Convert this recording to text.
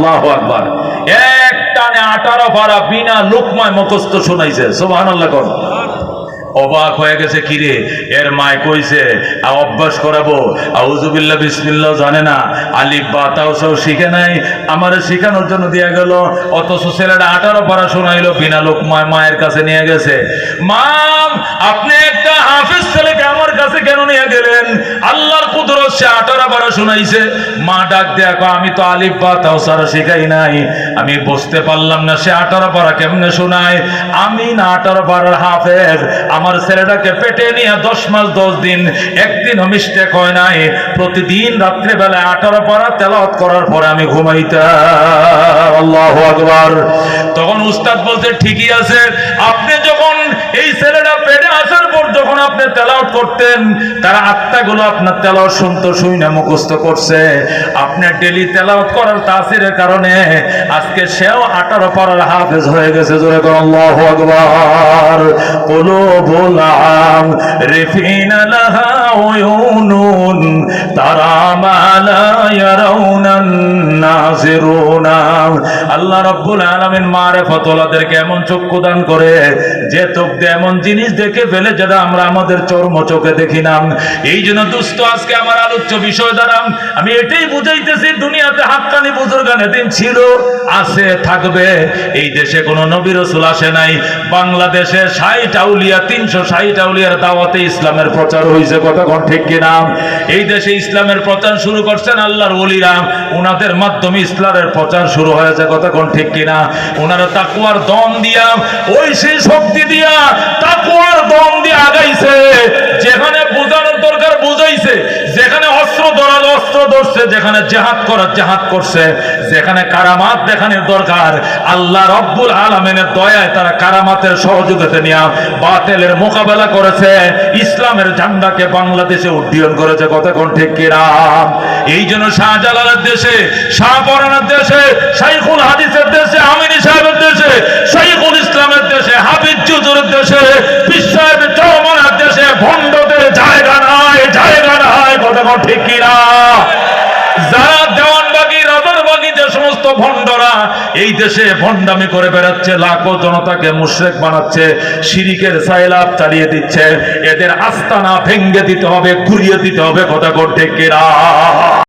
আল্লাহু শিখে নাই। আমারে শেখানোর জন্য দিয়ে গেল। অথচ ছেলেটা আঠারো পারা শোনাইলো, বিনা লোকমায় মায়ের কাছে নিয়ে গেছে। মাম, আপনি একটা হাফিজ ছেলেকে আমার কাছে কেন নিয়ে গেলেন? কুদরত সে আঠারো পারা শোনাইছে। মা ডাক দেখো আমি তো আলিফ বা তাও সারা শিখাই নাই। আমি বুঝতে পারলাম না সে আঠারো পারা কেমনে শোনায়। আমি না আঠারো পারার হাফেজ। আমার ছেলেটাকে পেটে নিয়ে দশ মাস দশ দিন একদিনও মিস্টেক হয় নাই। প্রতিদিন রাত্রেবেলায় আঠারো পারা তেলাওয়াত করার পরে আমি ঘুমাইতাম। তখন উস্তাদ বলতে ঠিকই আছে। আপনি যখন এই ছেলেটা পেটে আসার পর যখন আপনি তেলাও করতেন, তারা আত্মাগুলো আপনার তেলাও শুনতো শুনে মুখস্থ করছে। আপনার ডেলি তেলাও করার তাসিরের কারণে আজকে সেও আঠারো পাড়ার হাফেজ হয়ে গেছে, জোরে করল্লাহ ভগবান কোলো বোলা রেফিন লাহা ওয়ুনুন তারা মালা ইয়ারাউনান নাজিরুনা। আল্লাহ রব্বুল আলামিন মারিফাত ওলাদেরকে এমন চক্ষু দান করে, যে চোখ দিয়ে এমন জিনিস দেখে ফেলে যেটা আমরা আমাদের চর্ম চোখে দেখি না। এই জন্য দুস্থ, আজকে আমার আলোচ্য বিষয় দ্বারা আমি এটাই বুঝাইতেছি, দুনিয়াতে হাক্কানি বুজুর্গান এদিন ছিল, আছে, থাকবে। এই দেশে কোনো নবী রসুল আসে নাই। বাংলাদেশে ষাট আউলিয়া, তিনশো ষাট আউলিয়া আউলিয়ার দাওয়াতে ইসলামের প্রচার হয়েছে কতক্ষণ ঠিক কিনা? এই দেশে ইসলামের প্রচার শুরু করছেন আল্লাহর ওলিরা ওনাদের মাধ্যমে ইসলামের প্রচার শুরু হয়েছে কতক্ষণ ঠিক কিনা? ওনারা তাকুয়ার দম দিয়া, ওই সেই শক্তি দিয়া তাকুয়ার দম দিয়ে আগাইছে যেখানে বোঝানোর দরকার বুঝাইছে যেখানে অস্ত্র ধরার অস্ত্র ধরছে যেখানে জেহাদ করার জেহাদ করছে, যেখানে কারামাত দেখানোর দরকার, আল্লাহ রব্বুল আলমিনের দয়ায় তারা কারামাতের সহযোগিতা নিয়ে বাতেলের মোকাবেলা করেছে, ইসলামের ঝান্ডাকে বাংলাদেশে উড্ডয়ন করেছে কতক্ষণ ঠিক কিনা? এই জন্য শাহজালালের দেশে, শাহপরানের দেশে, শাইখুল হাদিসের দেশে, আমিনী সাহেবের দেশে শাইখুল ইসলামের দেশে হাফিজ চুজুরের দেশে বিশ্বের চরমনের দেশে ভণ্ডদের জায়গা নাই জায়গা নাই কতক্ষণ ঠিক কিনা যারা দেওয়ানবাগি রাজারবাগি যে সমস্ত ভণ্ডরা এই দেশে ভণ্ডামি করে বেড়াচ্ছে, লাখো জনতাকে মুশ্রেক বানাচ্ছে, শিরিকের সাইলাপ চালিয়ে দিচ্ছে। এদের আস্তানা ভেঙ্গে দিতে হবে, ঘুরিয়ে দিতে হবে, কথা করতে কিনা?